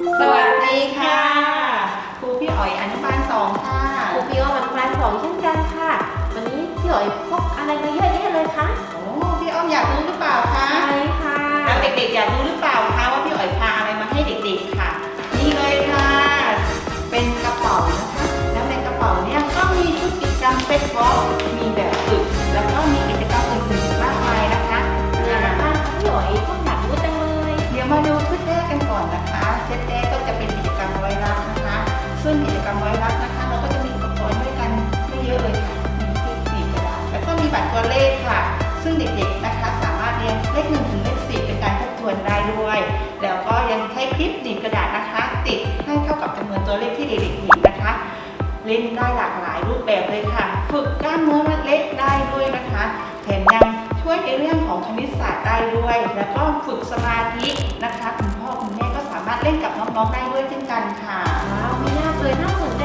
สวัสดีค่ะครูพี่อ๋อยอนุบาลสองค่ะครูพี่อ้อมอนุบาลสองเช่นกันค่ะ วันนี้พี่อ๋อยพกอะไรมาเยอะแยะเลยคะโอ้พี่อ้อมอยากรู้หรือเปล่าคะใช่ค่ะแล้วเด็กๆอยากรู้หรือเปล่าคะว่าพี่อ๋อยพาอะไรมาให้เด็กๆค่ะนี่เลยค่ะ เป็นกระเป๋านะคะแล้วในกระเป๋าเนี่ยก็มีชุดกิจกรรมเซ็ตบ็อกมีแบบฝึกแล้วก็มีกิจกรรมอื่นๆอีกมากมายนะคะมีอะไรอ่าบ้างคะพี่อ๋อยต้องอยากรู้จังเลยเดี๋ยวมาดูชุด ดาษแล้วก็มีบัตรตัวเลขค่ะ ซึ่งเด็กๆนะคะสามารถเรียนเลขหนึ่งถึงเลขสิบเป็นการทบทวนได้ด้วย แล้วก็ยังใช้คลิปหนีบกระดาษนะคะ ติดให้เท่ากับจำนวนตัวเลขที่เด็กๆหนีบนะคะ เล่นได้หลากหลายรูปแบบเลยค่ะ ฝึกกล้ามเนื้อมัดเล็กได้ด้วยนะคะแถมยังช่วยในเรื่องของคณิตศาสตร์ได้ด้วย แล้วก็ฝึกสมาธินะคะคุณพ่อคุณแม่ก็สามารถเล่นกับน้องๆได้ด้วยเช่นกันค่ะว้าวไม่ยากเลยน่าสนใจ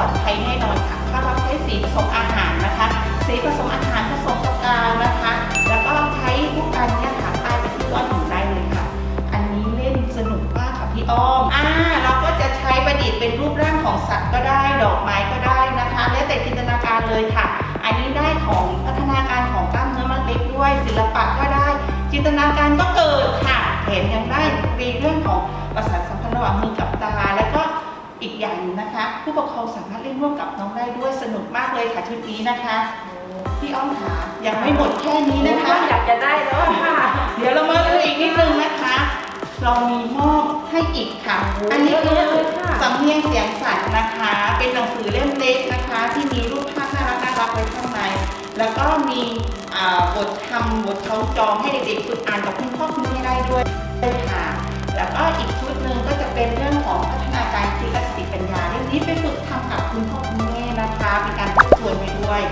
ลอดภัยแน่นอนค่ะถ้าเราใช้สีผสมอาหารนะคะ สีผสมอาหารผสมกับกาวนะคะ แล้วก็ใช้พวกกันเนี่ยค่ะป้ายไปที่ก้อนหินได้เลยค่ะ อันนี้เล่นสนุกมากค่ะพี่อ้อมอ่าเราก็จะใช้ประดิษฐ์เป็นรูปร่างของสัตว์ก็ได้ ดอกไม้ก็ได้นะคะ แล้วแต่จินตนาการเลยค่ะ อันนี้ได้ของพัฒนาการของกล้ามเนื้อมัดเล็กด้วยศิลปะก็ได้ จินตนาการก็เกิดค่ะแถมยังได้ในเรื่องของประสาทสัมพันธ์ระหว่างมือกับตา อีกอย่างหนึงนะคะ ผู้ปกครองสามารถเล่นร่วมกับน้องได้ด้วยสนุกมากเลยค่ะชุดนี้นะคะพี่อ้อมขายังไม่หมดแค่นี้นะคะ อยากจะได้แล้วอะค่ะ เดี๋ยวเรามาดูอีกนิดนึงนะคะ เรามีมอบให้อีกค่ะโอ้อันนี้คือเยอะเลยค่ะสำเนียงเสียงสัตว์นะคะ เป็นหนังสือเล่มเล็กนะคะ ที่มีรูปภาพน่ารักน่ารักไว้ข้างใน แล้วก็มีอ่าบทคำบทคล้องจองให้เด็กๆฝึกอ่านกับคุณพ่อคุณแม่ได้ด้วยค่ะ แล้วก็ คุณพ่อคุณแม่นะคะเป็นการทบทวนไปด้วย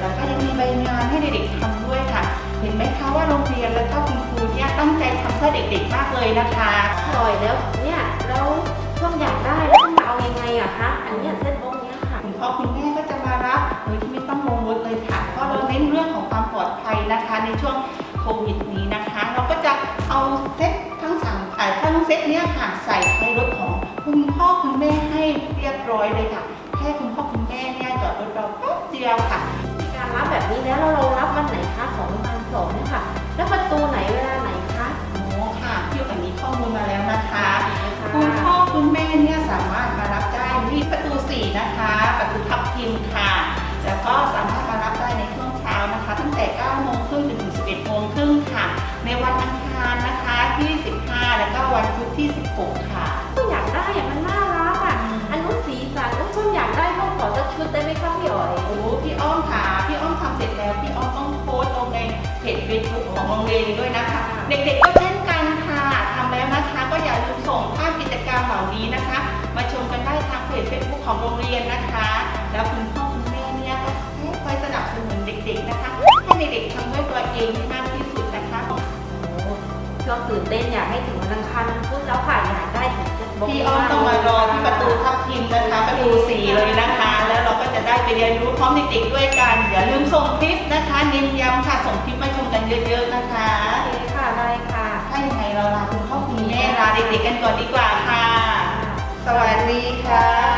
แล้วก็ยังมีใบงานให้เด็กๆทำด้วยค่ะ เห็นไหมคะว่าโรงเรียนและก็คุณครูเนี่ยตั้งใจทำเพื่อเด็กๆมากเลยนะคะพี่อ๋อยแล้วเนี่ยแล้วช่วงอยากได้แล้วต้องมาเอายังไงอะคะอันเนี้ยเส้นวงเนี้ยค่ะคุณพ่อคุณแม่ก็จะมารับโดยที่ไม่ต้องลงรถเลยค่ะเพราะเราเน้นเรื่องของความปลอดภัยนะคะ ในช่วงโควิดนี้นะคะ เราก็จะเอาเซ็ตทั้งสามอ่าทั้งเซ็ตเนี้ยค่ะใส่ในรถของคุณพ่อคุณแม่ให้เรียบร้อยเลยค่ะแค่คุณพ่อคุณแม่เนี่ยจอดรถเราแป๊บเดียวค่ะมีการรับแบบนี้แล้วแล้วเรารับวันไหนคะของโรงพยาบาลสองเนี่ยค่ะ แล้วประตูไหนเวลาไหนคะโอ้ค่ะพี่อันนี้ข้อมูลมาแล้วนะคะค่ะคุณพ่อคุณแม่เนี่ยสามารถมารับได้ที่ประตู4นะคะ ประตูทับทิมค่ะ แล้วก็สามารถมารับได้ในช่วงเช้านะคะ ตั้งแต่9โมงครึ่งจนถึง11โมงครึ่งค่ะ ในวันอังคารนะคะที่ 15 แล้วก็วันพุธที่ 16 ค่ะก็อยากได้อะมันน่ เพจเฟซบุ๊กของโรงเรียนด้วยนะคะ เด็กๆก็เช่นกันค่ะทำแล้วนะคะ ก็อย่าลืมส่งภาพกิจกรรมเหล่านี้นะคะ มาชมกันได้ทางเพจเฟซบุ๊กของโรงเรียนนะคะ แล้วคุณพ่อคุณแม่เนี่ยก็คอยสนับสนุนเด็กๆนะคะให้เด็กๆทำด้วยตัวเองให้มากที่สุดนะคะโอ้ช่วงตื่นเต้นอยากให้ถึงวันอังคารวันพุธแล้วค่ะอยากได้ถึงจะบอกพี่อ้อมต้องมารอที่ประตูทับทิมนะคะ เรียนรู้พร้อมเด็กๆด้วยกัน อย่าลืมส่งคลิปนะคะเน้นย้ำค่ะส่งคลิปมาชมกันเยอะๆนะคะโอเคค่ะได้ค่ะ ถ้ายังไงเราลาคุณพ่อคุณแม่ลาเด็กๆกันก่อนดีกว่าค่ะ สวัสดีค่ะแล้วเจอกันค่ะ